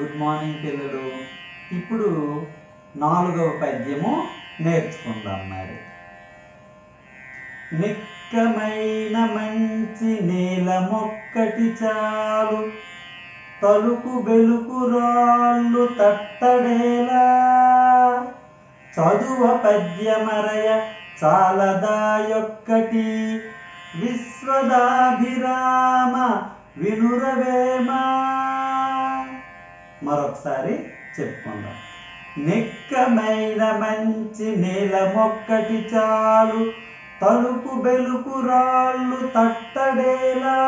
Good morning పిల్లలు. ఇప్పుడు నాలుగవ పద్యము నేర్చుకుందాం మరి. నిక్కమైన మంచి నేల మొక్కటి చాలు. తలుపు బెలుకు రాళ్ళు తట్టడేలా. చదువ పద్యమరయ చాలదాయొక్కటి విశ్వదాభిరామ వినురవేమా? మరొకసారి చెప్పుకుందాం. నిక్కమైన మంచి నేల మొక్కటి చాలు తలుపు బెలుకు రాళ్ళు తట్టడేలా.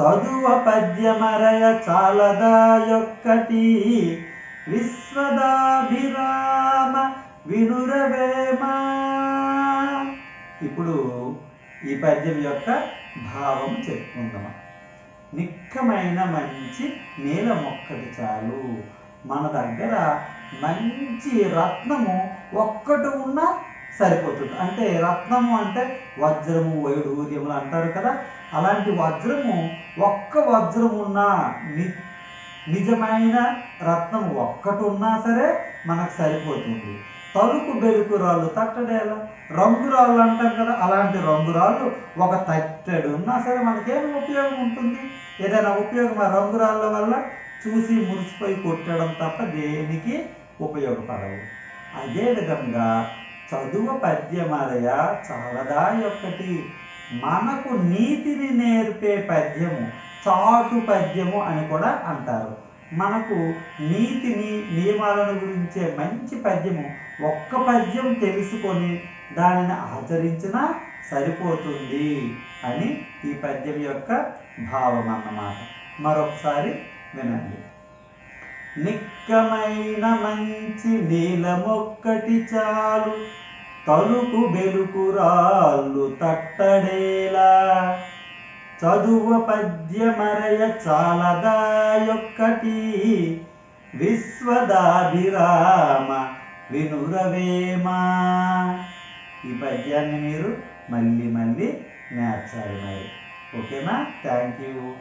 చదువ పద్యమరయ చాలదా యొక్కటి విశ్వదాభిరామ వినురవేమా. ఇప్పుడు ఈ పద్యం యొక్క భావం చెప్పుకుందాం. నిక్కమైన మంచి నేల మొక్కటి చాలు. మన దగ్గర మంచి రత్నము ఒక్కటి ఉన్నా సరిపోతుంది. అంటే రత్నము అంటే వజ్రము వైడూర్యములు అంటారు కదా. అలాంటి వజ్రము ఒక్క వజ్రం ఉన్నా ని నిజమైన రత్నం ఒక్కటి ఉన్నా సరే మనకు సరిపోతుంది. తలుపు బెరుకు రాళ్ళు తట్టడేలా రంగురాళ్ళు అంటాం కదా అలాంటి రంగురాళ్ళు ఒక తట్టడు ఉన్నా సరే మనకేం ఉపయోగం ఉంటుంది? ఏదైనా ఉపయోగం ఆ రంగురాళ్ళ వల్ల? చూసి మురిసిపోయి కొట్టడం తప్ప దేనికి ఉపయోగపడవు. అదేవిధంగా చదువు పద్యమాలయ చాలదా ఒక్కటి మనకు నీతిని నేర్పే పద్యము చాటు పద్యము అని కూడా అంటారు. మనకు నీతిని నియమాలను గురించే మంచి పద్యము ఒక్క పద్యం తెలుసుకొని దానిని ఆచరించినా సరిపోతుంది అని ఈ పద్యం యొక్క భావం అన్నమాట. మరొకసారి వినండి. నిక్కమైన మంచి నీలమొక్కటి చాలు తలుపు బెలుకు రాళ్ళు తట్టడేలా చదువ పద్యమరయ చాలదాయొక్కటి విశ్వదాభిరామ వినురవేమా? ఈ పద్యాన్ని మీరు మళ్ళీ మళ్ళీ నేర్చాలి మరి. ఓకేనా? Thank you.